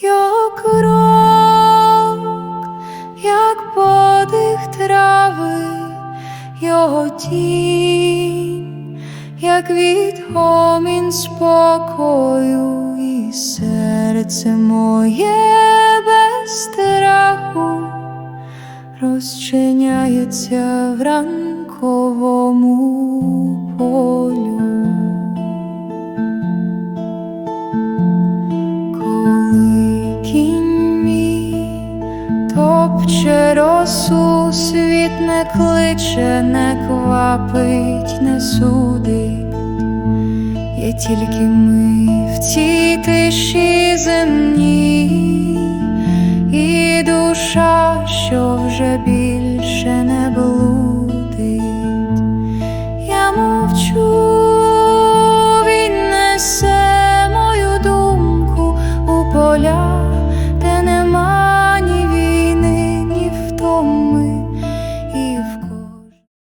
його крок, як подих трави, його тінь, як відгомін спокою, і серце моє без страху розчиняється в ранковому топче росу, світ не кличе, не квапить, не судить, є тільки ми в цій тиші земній, і душа, що вже більше не блудить, я мовчу.